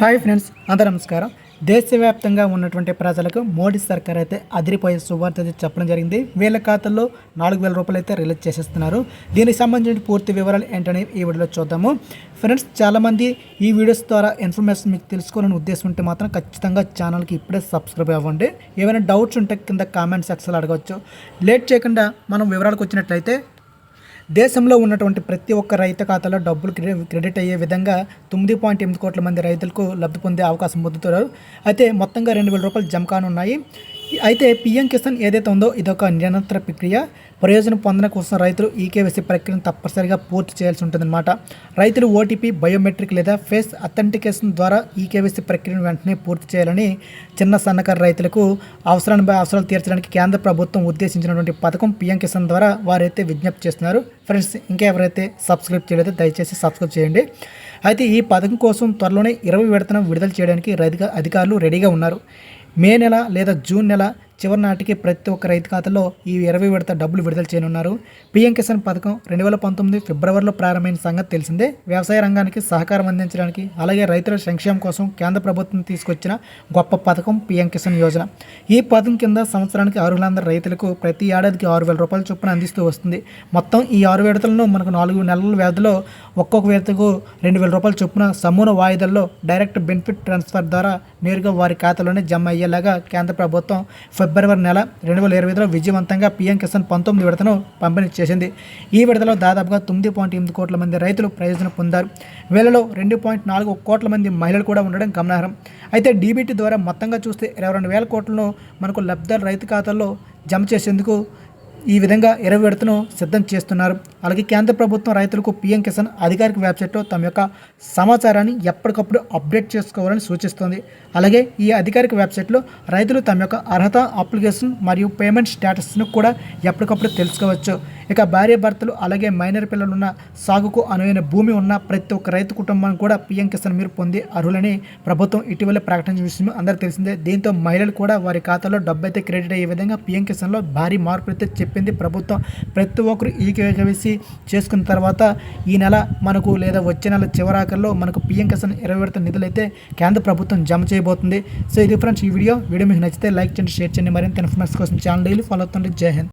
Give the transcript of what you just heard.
Hi friends అందరూ నమస్కారం. దేశవ్యాప్తంగా ఉన్నటువంటి ప్రజలకు మోడీ సర్కార్ అయితే అదిరిపోయే శుభార్త అయితే చెప్పడం జరిగింది. వీళ్ళ ఖాతాల్లో నాలుగు వేల రూపాయలు అయితే రిలీజ్ చేసేస్తున్నారు. దీనికి సంబంధించిన పూర్తి వివరాలు ఏంటనే ఈ వీడియోలో చూద్దాము. ఫ్రెండ్స్ చాలామంది ఈ వీడియోస్ ద్వారా ఇన్ఫర్మేషన్ మీకు తెలుసుకోవాలని ఉద్దేశం ఉంటే మాత్రం ఖచ్చితంగా ఛానల్కి ఇప్పుడే సబ్స్క్రైబ్ అవ్వండి. ఏమైనా డౌట్స్ ఉంటే కింద కామెంట్ సెక్షన్లో అడగవచ్చు. లేట్ చేయకుండా మనం వివరాలకు వచ్చినట్లయితే దేశంలో ఉన్నటువంటి ప్రతి ఒక్క రైతు ఖాతాలో డబ్బులు క్రెడిట్ అయ్యే విధంగా తొమ్మిది పాయింట్ ఎనిమిది కోట్ల మంది రైతులకు లబ్ధి పొందే అవకాశం పొందుతున్నారు. అయితే మొత్తంగా రెండు వేల రూపాయలు జమ కానున్నాయి అయితే పిఎం కిసాన్ ఏదైతే ఉందో ఇదొక నిరంతర ప్రక్రియ. ప్రయోజనం పొందడం కోసం రైతులు ఈకేవైసీ ప్రక్రియను తప్పనిసరిగా పూర్తి చేయాల్సి ఉంటుందన్నమాట. రైతులు ఓటీపీ బయోమెట్రిక్ లేదా ఫేస్ అథెంటికేషన్ ద్వారా ఈకేవైసీ ప్రక్రియను వెంటనే పూర్తి చేయాలని చిన్న సన్నకారు రైతులకు అవసరాన్ని అవసరాలు తీర్చడానికి కేంద్ర ప్రభుత్వం ఉద్దేశించినటువంటి పథకం పిఎం కిసాన్ ద్వారా వారైతే విజ్ఞప్తి చేస్తున్నారు. ఫ్రెండ్స్ ఇంకా ఎవరైతే సబ్స్క్రైబ్ చేయలేదో దయచేసి సబ్స్క్రైబ్ చేయండి. అయితే ఈ పథకం కోసం త్వరలోనే ఇరవై విడతను విడుదల చేయడానికి రైతు అధికారులు రెడీగా ఉన్నారు. మే నెల లేదా జూన్ నెల చివరి నాటికి ప్రతి ఒక్క రైతు ఖాతాలో ఈ ఇరవై విడత డబ్బులు విడుదల చేయనున్నారు. పీఎం కిసాన్ పథకం రెండు వేల పంతొమ్మిది ఫిబ్రవరిలో ప్రారంభమైన సంగతి తెలిసిందే. వ్యవసాయ రంగానికి సహకారం అందించడానికి అలాగే రైతుల సంక్షేమం కోసం కేంద్ర ప్రభుత్వం తీసుకొచ్చిన గొప్ప పథకం పీఎం కిసాన్ యోజన. ఈ పథకం కింద సంవత్సరానికి అర్హులందరూ రైతులకు ప్రతి ఏడాదికి ఆరు వేల రూపాయల చొప్పున అందిస్తూ వస్తుంది. మొత్తం ఈ ఆరు విడతలను మనకు నాలుగు నెలల వ్యవధిలో ఒక్కొక్క విడతకు రెండు వేల రూపాయల చొప్పున సమూన వాయిదాల్లో డైరెక్ట్ బెనిఫిట్ ట్రాన్స్ఫర్ ద్వారా నేరుగా వారి ఖాతాలోనే జమ అయ్యేలాగా కేంద్ర ప్రభుత్వం ఫిబ్రవరి నెల రెండు వేల ఇరవై ఐదులో విజయవంతంగా పీఎం కిసాన్ పంతొమ్మిది విడతను పంపిణీ చేసింది. ఈ విడతలో దాదాపుగా తొమ్మిది పాయింట్ ఎనిమిది కోట్ల మంది రైతులు ప్రయోజనం పొందారు. వీళ్ళలో రెండు పాయింట్ నాలుగు కోట్ల మంది మహిళలు కూడా ఉండడం గమనార్హం. అయితే డీబీటీ ద్వారా మొత్తంగా చూస్తే ఇరవై రెండు వేల కోట్లను మనకు లబ్ధిదారు రైతు ఖాతాల్లో జమ చేసేందుకు ఈ విధంగా ఇరవై విడతను సిద్ధం చేస్తున్నారు. అలాగే కేంద్ర ప్రభుత్వం రైతులకు పీఎం కిసాన్ అధికారిక వెబ్సైట్లో తమ యొక్క సమాచారాన్ని ఎప్పటికప్పుడు అప్డేట్ చేసుకోవాలని సూచిస్తోంది. అలాగే ఈ అధికారిక వెబ్సైట్లో రైతులు తమ యొక్క అర్హత అప్లికేషన్ మరియు పేమెంట్ స్టేటస్ను కూడా ఎప్పటికప్పుడు తెలుసుకోవచ్చు. ఇక భార్య భర్తలు అలాగే మైనర్ పిల్లలు ఉన్న సాగుకు అనువైన భూమి ఉన్న ప్రతి ఒక్క రైతు కుటుంబాన్ని కూడా పీఎం కిసాన్ మీరు పొంది అర్హులని ప్రభుత్వం ఇటీవల ప్రకటించిన విషయం అందరికీ తెలిసిందే. దీంతో మహిళలు కూడా వారి ఖాతాలో డబ్బు అయితే క్రెడిట్ అయ్యే విధంగా పీఎం కిసాన్లో భారీ మార్పు అయితే చెప్పింది ప్రభుత్వం. ప్రతి ఒక్కరు ఈ కేవైసీ చేసుకున్న తర్వాత ఈ నెల మనకు లేదా వచ్చే నెల చివరాకల్లో మనకు పీఎం కిసాన్ ఇరవై విడత నిధులు అయితే కేంద్ర ప్రభుత్వం జమ చేయబోతుంది. సో ఇది ఫ్రెండ్స్ ఈ వీడియో. వీడియో మీకు నచ్చితే లైక్ చేయండి షేర్ చేయండి. మరింత ఇన్ఫర్మేషన్ కోసం ఛానల్ డైలీ ఫాలో అవుతుంది జై హింద్.